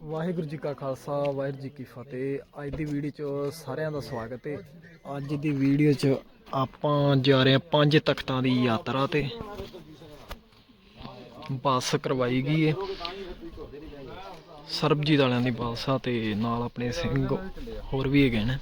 ਵਾਹਿਗੁਰੂ ਜੀ ਕਾ ਖਾਲਸਾ, ਵਾਹਿਗੁਰੂ ਜੀ ਕੀ ਫਤਿਹ। ਅੱਜ ਦੀ ਵੀਡੀਓ 'ਚ ਸਾਰਿਆਂ ਦਾ ਸਵਾਗਤ ਹੈ। ਅੱਜ ਦੀ ਵੀਡੀਓ 'ਚ ਆਪਾਂ ਜਾ ਰਹੇ ਹਾਂ ਪੰਜ ਤਖਤਾਂ ਦੀ ਯਾਤਰਾ ਤੇ। ਬੱਸ ਕਰਵਾਈ ਗਈ ਹੈ ਸਰਬਜੀਤ ਵਾਲਿਆਂ ਦੀ ਬੱਸ ਆ ਤੇ ਨਾਲ ਆਪਣੇ ਸਿੰਘ ਹੋਰ ਵੀ ਹੈਗੇ ਨੇ।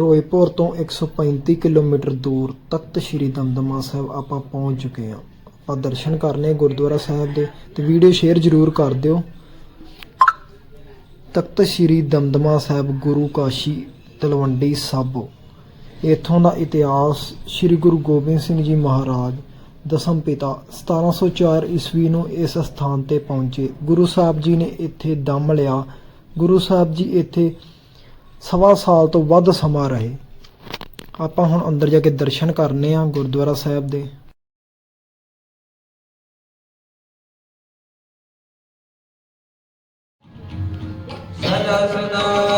ਫਿਰੋਜ਼ਪੁਰ ਤੋਂ 135 ਕਿਲੋਮੀਟਰ ਦੂਰ ਤਖਤ ਸ੍ਰੀ ਦਮਦਮਾ ਸਾਹਿਬ ਆਪਾਂ ਪਹੁੰਚ ਚੁੱਕੇ ਹਾਂ। ਆਪਾਂ ਦਰਸ਼ਨ ਕਰਨੇ ਗੁਰਦੁਆਰਾ ਸਾਹਿਬ ਦੇ ਤੇ ਵੀਡੀਓ ਸ਼ੇਅਰ ਜ਼ਰੂਰ ਕਰ ਦਿਓ। ਤਖਤ ਸ੍ਰੀ ਦਮਦਮਾ ਸਾਹਿਬ ਗੁਰੂ ਕਾਸ਼ੀ ਤਲਵੰਡੀ ਸਾਬੋ ਇਥੋਂ ਦਾ ਇਤਿਹਾਸ ਸ੍ਰੀ ਗੁਰੂ ਗੋਬਿੰਦ ਸਿੰਘ ਜੀ ਮਹਾਰਾਜ, ਦਸਮ ਪਿਤਾ 1704 ਈਸਵੀ ਨੂੰ ਇਸ ਸਥਾਨ ਤੇ ਪਹੁੰਚੇ। ਗੁਰੂ ਸਾਹਿਬ ਜੀ ਨੇ ਇੱਥੇ ਦਮ ਲਿਆ। ਗੁਰੂ ਸਾਹਿਬ ਜੀ ਇੱਥੇ ਸਵਾ ਸਾਲ ਤੋਂ ਵੱਧ ਸਮਾਂ ਰਹੇ। ਆਪਾਂ ਹੁਣ ਅੰਦਰ ਜਾ ਕੇ ਦਰਸ਼ਨ ਕਰਨੇ ਆ ਗੁਰਦੁਆਰਾ ਸਾਹਿਬ ਦੇ। ਸਦਾ ਸਦਾ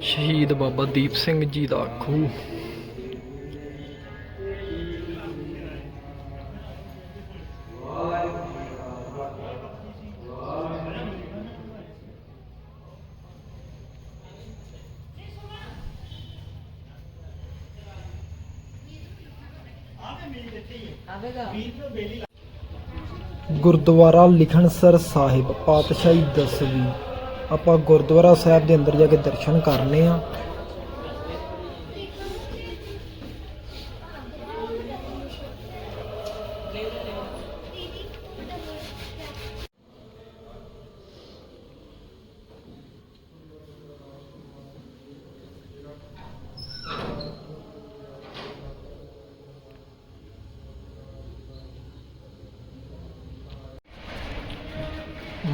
ਸ਼ਹੀਦ ਬਾਬਾ ਦੀਪ ਸਿੰਘ ਜੀ ਦਾ ਖੂਹ। ਗੁਰਦੁਆਰਾ ਲਿਖਣਸਰ ਸਾਹਿਬ ਪਾਤਸ਼ਾਹੀ ਦਸਵੀਂ। ਆਪਾਂ ਗੁਰਦੁਆਰਾ ਸਾਹਿਬ ਦੇ ਅੰਦਰ ਜਾ ਕੇ ਦਰਸ਼ਨ ਕਰਨੇ ਆ।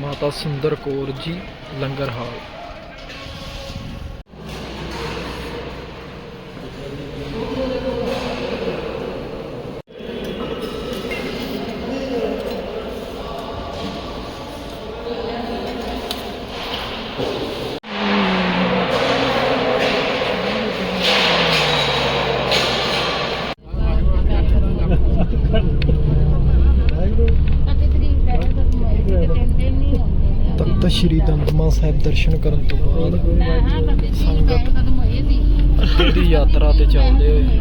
ਮਾਤਾ ਸੁੰਦਰ ਕੌਰ ਜੀ ਲੰਗਰ ਹਾਲ। ਸ੍ਰੀ ਦਮਦਮਾ ਸਾਹਿਬ ਦਰਸ਼ਨ ਕਰਨ ਤੋਂ ਬਾਅਦ ਸੰਗਤ ਦੀ ਯਾਤਰਾ ਤੇ ਚੱਲਦੇ ਹੋਏ।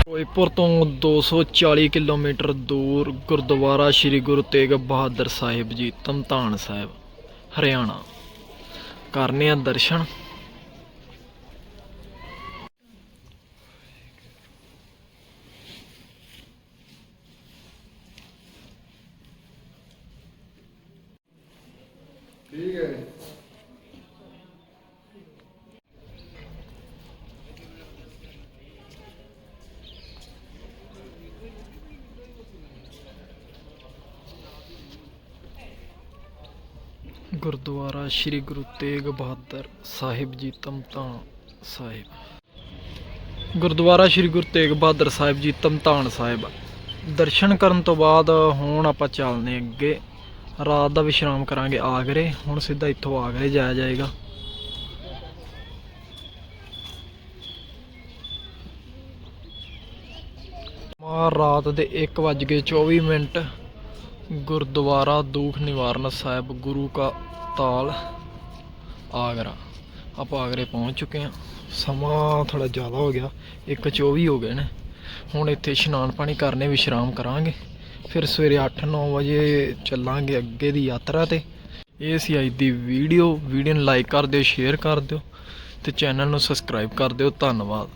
ਫਿਰੋਜ਼ਪੁਰ ਤੋਂ 240 ਕਿਲੋਮੀਟਰ ਦੂਰ ਗੁਰਦੁਆਰਾ ਸ੍ਰੀ ਗੁਰੂ ਤੇਗ ਬਹਾਦਰ ਸਾਹਿਬ ਜੀ, ਤਮਤਾਨ ਸਾਹਿਬ, ਹਰਿਆਣਾ। ਕਰਨੇ ਆ ਦਰਸ਼ਨ। ਗੁਰਦੁਆਰਾ ਸ੍ਰੀ ਗੁਰੂ ਤੇਗ ਬਹਾਦਰ ਸਾਹਿਬ ਜੀ ਤਮਤਾਨ ਸਾਹਿਬ। ਗੁਰਦੁਆਰਾ ਸ੍ਰੀ ਗੁਰੂ ਤੇਗ ਬਹਾਦਰ ਸਾਹਿਬ ਜੀ ਤਮਤਾਨ ਸਾਹਿਬ। ਦਰਸ਼ਨ ਕਰਨ ਤੋਂ ਬਾਅਦ ਹੁਣ ਆਪਾਂ ਚੱਲਨੇ ਅੱਗੇ। ਰਾਤ ਦਾ ਵਿਸ਼ਰਾਮ ਕਰਾਂਗੇ ਆਗਰੇ ਹੁਣ ਸਿੱਧਾ ਇੱਥੋਂ ਆਗਰੇ ਜਾਇਆ ਜਾਏਗਾ। ਮਾ ਰਾਤ ਦੇ 1:24 ਮਿੰਟ। ਗੁਰਦੁਆਰਾ ਦੂਖ ਨਿਵਾਰਨ ਸਾਹਿਬ, ਗੁਰੂ ਕਾ ਤਾਲ, ਆਗਰਾ। ਆਪਾਂ ਆਗਰੇ ਪਹੁੰਚ ਚੁੱਕੇ ਹਾਂ ਸਮਾਂ ਥੋੜਾ ਜ਼ਿਆਦਾ ਹੋ ਗਿਆ 1:24 ਹੋ ਗਏ ਨੇ। ਹੁਣ ਇੱਥੇ ਇਸ਼ਨਾਨ ਪਾਣੀ ਕਰਨੇ, ਵਿਸ਼ਰਾਮ ਕਰਾਂਗੇ। ਫਿਰ ਸਵੇਰੇ 8-9 ਵਜੇ ਚੱਲਾਂਗੇ ਅੱਗੇ ਦੀ ਯਾਤਰਾ ਤੇ। ਇਹ ਸੀ ਅੱਜ ਦੀ ਵੀਡੀਓ। ਵੀਡੀਓ ਨੂੰ ਲਾਈਕ ਕਰ ਦਿਓ ਸ਼ੇਅਰ ਕਰ ਦਿਓ ਤੇ ਚੈਨਲ ਨੂੰ ਸਬਸਕ੍ਰਾਈਬ ਕਰ ਦਿਓ। ਧੰਨਵਾਦ।